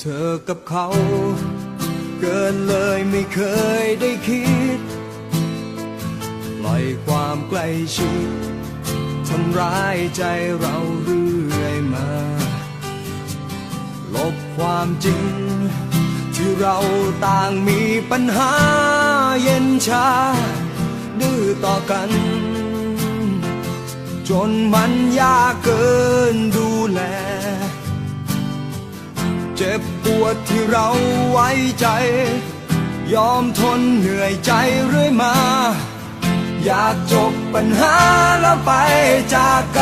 เธอกับเขา เกินเลยไม่เคยได้คิด ปล่อยความใกล้ชิดทำร้ายใจเราเรื่อยมา ลบความจริง ที่เราต่างมีปัญหาเย็นชา ดื้อต่อกัน จนมันยากเกิน เจ็บปวดที่เราไว้ใจ ยอมทนเหนื่อยใจเรื่อยมา อยากจบปัญหาแล้วไปจากกัน